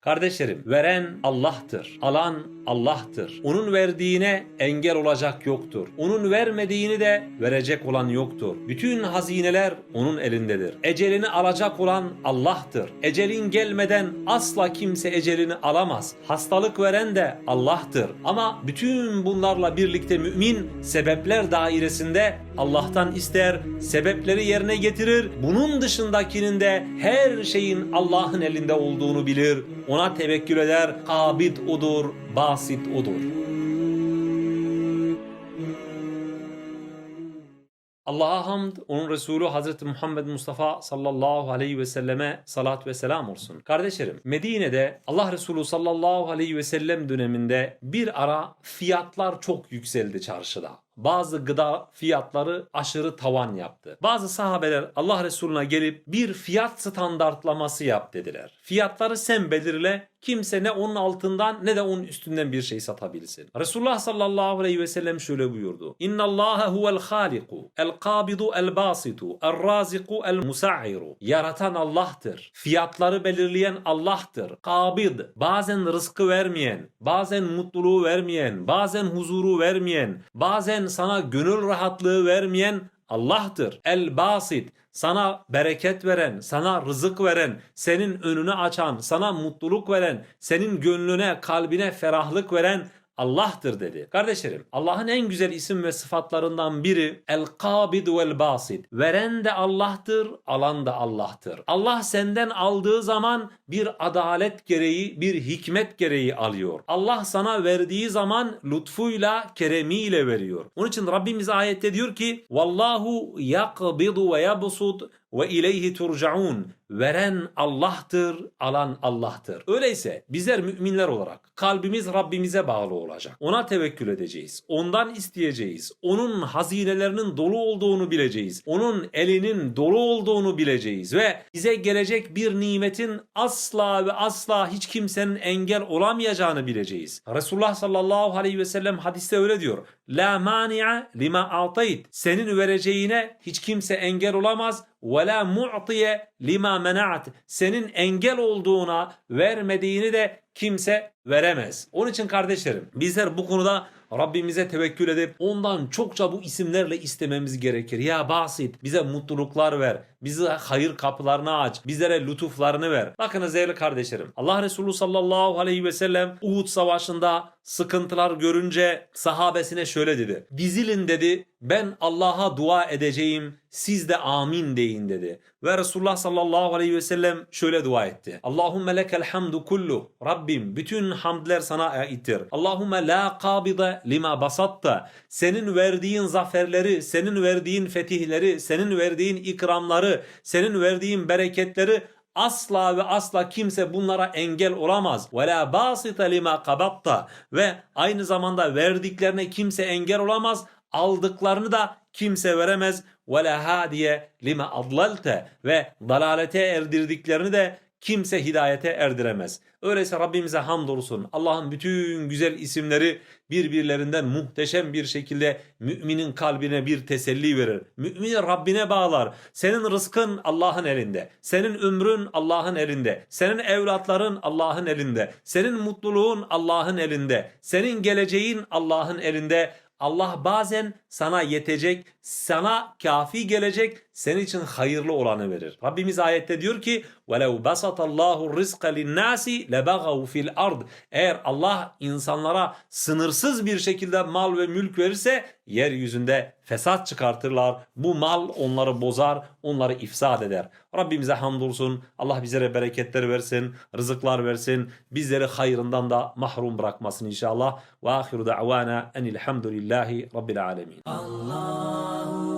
Kardeşlerim, veren Allah'tır. Alan Allah'tır. Onun verdiğine engel olacak yoktur. Onun vermediğini de verecek olan yoktur. Bütün hazineler onun elindedir. Ecelini alacak olan Allah'tır. Ecelin gelmeden asla kimse ecelini alamaz. Hastalık veren de Allah'tır. Ama bütün bunlarla birlikte mümin sebepler dairesinde Allah'tan ister, sebepleri yerine getirir. Bunun dışındakinin de her şeyin Allah'ın elinde olduğunu bilir. Ona tevekkül eder. Kabid odur, basit odur. Allah'a hamd, onun Resulü Hazreti Muhammed Mustafa sallallahu aleyhi ve selleme salat ve selam olsun. Kardeşlerim, Medine'de Allah Resulü sallallahu aleyhi ve sellem döneminde bir ara fiyatlar çok yükseldi çarşıda. Bazı gıda fiyatları aşırı tavan yaptı. Bazı sahabeler Allah Resulüne gelip bir fiyat standartlaması yap dediler. Fiyatları sen belirle, kimse ne onun altından ne de onun üstünden bir şey satabilsin. Resulullah sallallahu aleyhi ve sellem şöyle buyurdu. İnna Allah huvel haliku, el kabidu el basitu, el raziku el musa'iru. Yaratan Allah'tır. Fiyatları belirleyen Allah'tır. Kabid, bazen rızkı vermeyen, bazen mutluluğu vermeyen, bazen huzuru vermeyen, bazen sana gönül rahatlığı vermeyen Allah'tır. El basit sana bereket veren, sana rızık veren, senin önünü açan, sana mutluluk veren, senin gönlüne, kalbine ferahlık veren Allah'tır dedi. Kardeşlerim Allah'ın en güzel isim ve sıfatlarından biri El Kabid vel Basit. Veren de Allah'tır, alan da Allah'tır. Allah senden aldığı zaman bir adalet gereği, bir hikmet gereği alıyor. Allah sana verdiği zaman lütfuyla, keremiyle veriyor. Onun için Rabbimiz ayette diyor ki Vallahu yakbidu ve yabsud ve ileyhi turcaun. Veren Allah'tır, alan Allah'tır. Öyleyse bizler müminler olarak kalbimiz Rabbimize bağlı olacak. Ona tevekkül edeceğiz. Ondan isteyeceğiz. Onun hazinelerinin dolu olduğunu bileceğiz. Onun elinin dolu olduğunu bileceğiz ve bize gelecek bir nimetin asla ve asla hiç kimsenin engel olamayacağını bileceğiz. Resulullah sallallahu aleyhi ve sellem hadiste öyle diyor. La mani'a lima atayt. Senin vereceğine hiç kimse engel olamaz ve la mu'tiye lima mena'at. Senin engel olduğuna vermediğini de kimse veremez. Onun için kardeşlerim bizler bu konuda Rabbimize tevekkül edip ondan çokça bu isimlerle istememiz gerekir. Ya basit bize mutluluklar ver. Bize hayır kapılarını aç. Bizlere lütuflarını ver. Bakınız değerli kardeşlerim. Allah Resulü sallallahu aleyhi ve sellem Uhud savaşında sıkıntılar görünce sahabesine şöyle dedi. Dizilin dedi ben Allah'a dua edeceğim siz de amin deyin dedi. Ve Resulullah sallallahu aleyhi ve sellem şöyle dua etti. Allahümme lekel hamdu kullu. Rabbim bütün hamdler sana aittir. Allahümme la kabide lima basatta. Senin verdiğin zaferleri, senin verdiğin fetihleri, senin verdiğin ikramları, senin verdiğin bereketleri asla ve asla kimse bunlara engel olamaz. Ve la basita lima kabatta ve aynı zamanda verdiklerine kimse engel olamaz. Aldıklarını da kimse veremez. Ve la hadiye lima adlalte ve dalalete erdirdiklerini de kimse hidayete erdiremez. Öyleyse Rabbimize hamdolsun. Allah'ın bütün güzel isimleri birbirlerinden muhteşem bir şekilde müminin kalbine bir teselli verir. Mümin Rabbine bağlar. Senin rızkın Allah'ın elinde. Senin ömrün Allah'ın elinde. Senin evlatların Allah'ın elinde. Senin mutluluğun Allah'ın elinde. Senin geleceğin Allah'ın elinde. Allah bazen sana yetecek, sana kafi gelecek, senin için hayırlı olanı verir. Rabbimiz ayette diyor ki وَلَوْ بَسَطَ اللّٰهُ الرِّزْقَ لِلنَّاسِ لَبَغَوْا فِي الْأَرْضِ Eğer Allah insanlara sınırsız bir şekilde mal ve mülk verirse yeryüzünde fesat çıkartırlar. Bu mal onları bozar, onları ifsad eder. Rabbimize hamdolsun. Allah bizlere bereketler versin, rızıklar versin. Bizleri hayrından da mahrum bırakmasın inşallah. Ve ahiru da'vana enilhamdülillahi rabbil alemin. الله